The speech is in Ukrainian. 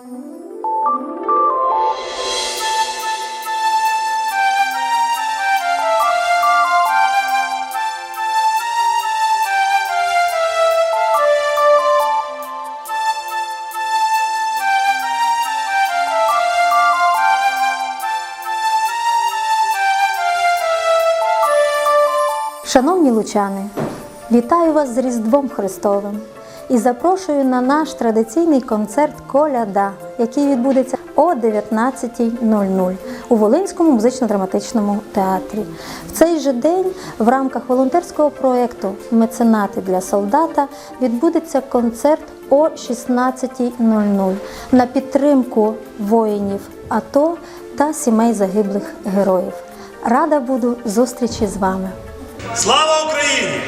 Шановні лучани, вітаю вас з Різдвом Христовим і запрошую на наш традиційний концерт Коляда, який відбудеться о 19.00 у Волинському музично-драматичному театрі. В цей же день в рамках волонтерського проєкту Меценати для солдата відбудеться концерт о 16.00 на підтримку воїнів АТО та сімей загиблих героїв. Рада буду зустрічі з вами. Слава Україні!